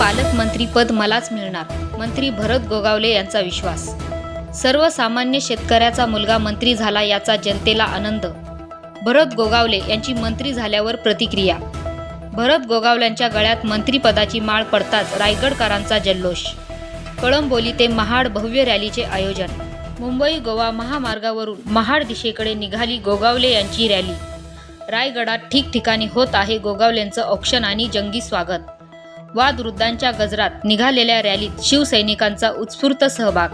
पालकमंत्रीपद मलाच मिळणार. मंत्री भरत गोगावले यांचा विश्वास. सर्वसामान्य शेतकऱ्याचा मुलगा मंत्री झाला याचा जनतेला आनंद. भरत गोगावले यांची मंत्री झाल्यावर प्रतिक्रिया. भरत गोगावल्यांच्या गळ्यात मंत्रीपदाची माळ पडताच रायगडकरांचा जल्लोष. कळंबोली ते महाड भव्य रॅलीचे आयोजन. मुंबई गोवा महामार्गावरून महाड दिशेकडे निघाली गोगावले यांची रॅली. रायगडात ठिकठिकाणी होत आहे गोगावलेंचं औक्षण आणि जंगी स्वागत. वादवृद्धांच्या गजरात निघालेल्या रॅलीत शिवसैनिकांचा उत्स्फूर्त सहभाग.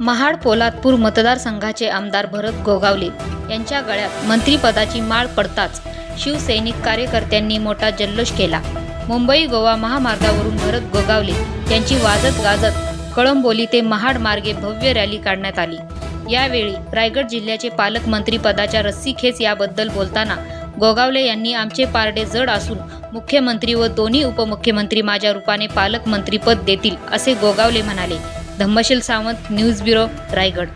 महाड पोलादपूर मतदारसंघाचे आमदार भरत गोगावले यांच्या गळ्यात मंत्रीपदाची माळ पडताच शिवसैनिक कार्यकर्त्यांनी मोठा जल्लोष केला. मुंबई गोवा महामार्गावरून भरत गोगावले यांची वाजत गाजत कळंबोली ते महाड मार्गे भव्य रॅली काढण्यात आली. यावेळी रायगड जिल्ह्याचे पालकमंत्री पदाच्या रस्सीखेच याबद्दल बोलताना गोगावले यांनी आमचे पारडे जड असून मुख्यमंत्री व दोन्ही उपमुख्यमंत्री माझ्या रूपाने पालकमंत्रीपद देतील असे गोगावले म्हणाले. Dhammasheel Sawant news bureau Raigad.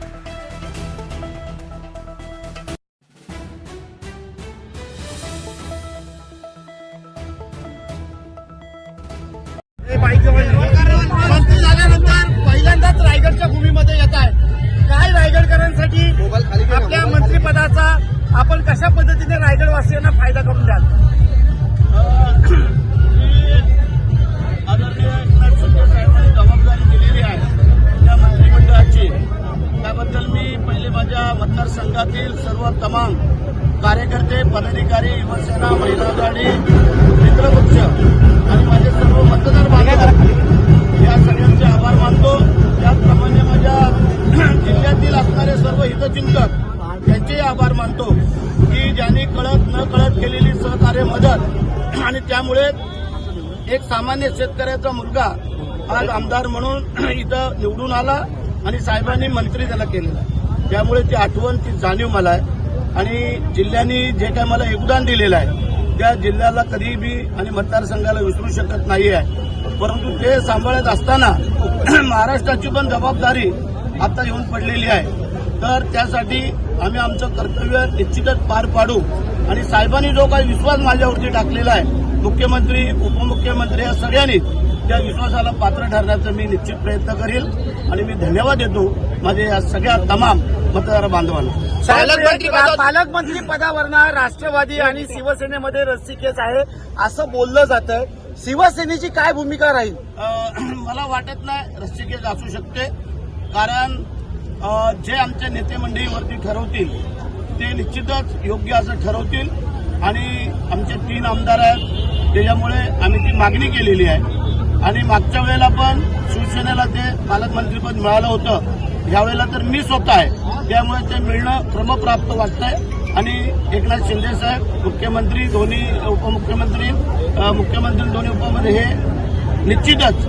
मंत्री झाल्यानंतर पहिल्यांदाच रायगडच्या भूमीमध्ये येत आहे. काय रायगडकरांसाठी आपल्या मंत्रिपदाचा आपण कशा पद्धतीने रायगडवासियांना फायदा करून द्याल? मतदारसंघातील सर्व तमाम कार्यकर्ते पदाधिकारी युवसेना महिला आघाडी मित्रपक्ष आणि माझे सर्व मतदार बांधव या सगळ्यांचे आभार मानतो. त्याचप्रमाणे माझ्या जिल्ह्यातील असणारे सर्व हितचिंतक यांचेही आभार मानतो की ज्यांनी कळत न कळत केलेली सहकार्य मदत आणि त्यामुळे एक सामान्य शेतकऱ्याचा मुलगा आज आमदार म्हणून इथं निवडून आला आणि साहेबांनी मंत्री त्याला केलेला त्यामुळे ती आठवण ती जाणीव मला आहे. आणि जिल्ह्यानी जे काय मला योगदान दिलेलं आहे त्या जिल्ह्याला कधीबी आणि मतदारसंघाला विसरू शकत नाही आहे परंतु ते सांभाळत असताना महाराष्ट्राची पण जबाबदारी आता येऊन पडलेली आहे. तर त्यासाठी आम्ही आमचं कर्तव्य निश्चितच पार पाडू. आणि साहेबांनी जो काही विश्वास माझ्यावरती टाकलेला आहे मुख्यमंत्री उपमुख्यमंत्री या सगळ्यांनी त्या विश्वासाला पात्र ठरण्याचा मी निश्चित प्रयत्न करील आणि मी धन्यवाद देतो माझ्या या सगळ्या तमाम मतदार बांधवांना. पालकमंत्री पालकमंत्री पदावरनं राष्ट्रवादी आणि शिवसेनेमध्ये रस्सीकेस आहे असं बोललं जातं शिवसेनेची काय भूमिका राहील? मला वाटत नाही रस्तिकेज असू शकते. कारण जे आमच्या नेते मंडळीवरती ठरवतील ते निश्चितच योग्य असं ठरवतील. आणि आमचे तीन आमदार आहेत त्याच्यामुळे आम्ही ती मागणी केलेली आहे. आणि मागच्या वेळेला पण शिवसेनेला ते पालकमंत्रीपद मिळालं होतं. यावेळेला तर मी स्वतः आहे. त्यामुळे ते मिळणं क्रमप्राप्त वाटतंय. आणि एकनाथ शिंदे साहेब मुख्यमंत्री दोन्ही उपमुख्यमंत्री मुख्यमंत्री दोन्ही उपमुख्यमंत्री हे निश्चितच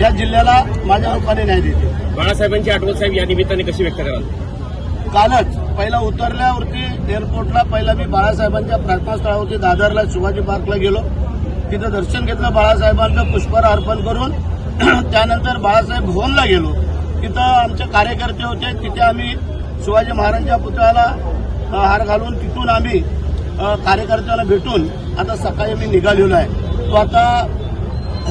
या जिल्ह्याला माझ्या रूपाने न्याय देतील. बाळासाहेबांची आठवण साहेब या निमित्ताने कशी व्यक्त कराल? कालच पहिला उतरल्यावरती एअरपोर्टला पहिला मी बाळासाहेबांच्या प्रार्थनास्थळावरती दादरला शिवाजी पार्कला गेलो. तिथं दर्शन घेतलं बाळासाहेबांचं पुष्पहार अर्पण करून त्यानंतर बाळासाहेब भवनला गेलो. तिथं आमचे कार्यकर्ते होते तिथे आम्ही शिवाजी महाराजांच्या पुतळ्याला हार घालून तिथून आम्ही कार्यकर्त्यांना भेटून आता सकाळी मी निघालेलो आहे. तो आता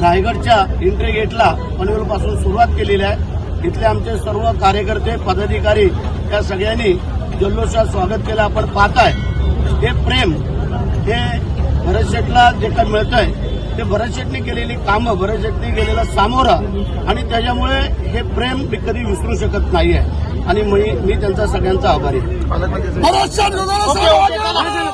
रायगडच्या एंट्री गेटला पनवेलपासून सुरुवात केलेली आहे. इथले आमचे सर्व कार्यकर्ते पदाधिकारी या सगळ्यांनी जल्लोषात स्वागत केलं. आपण पाहताय हे प्रेम हे भरत शेठला जे काही मिळतंय ते भरत शेठने केलेली कामं भरत शेठने केलेला सामोरा आणि त्याच्यामुळे हे प्रेम मी कधी विसरू शकत नाहीये. आणि मी मी त्यांचा सगळ्यांचा आभारी आहे.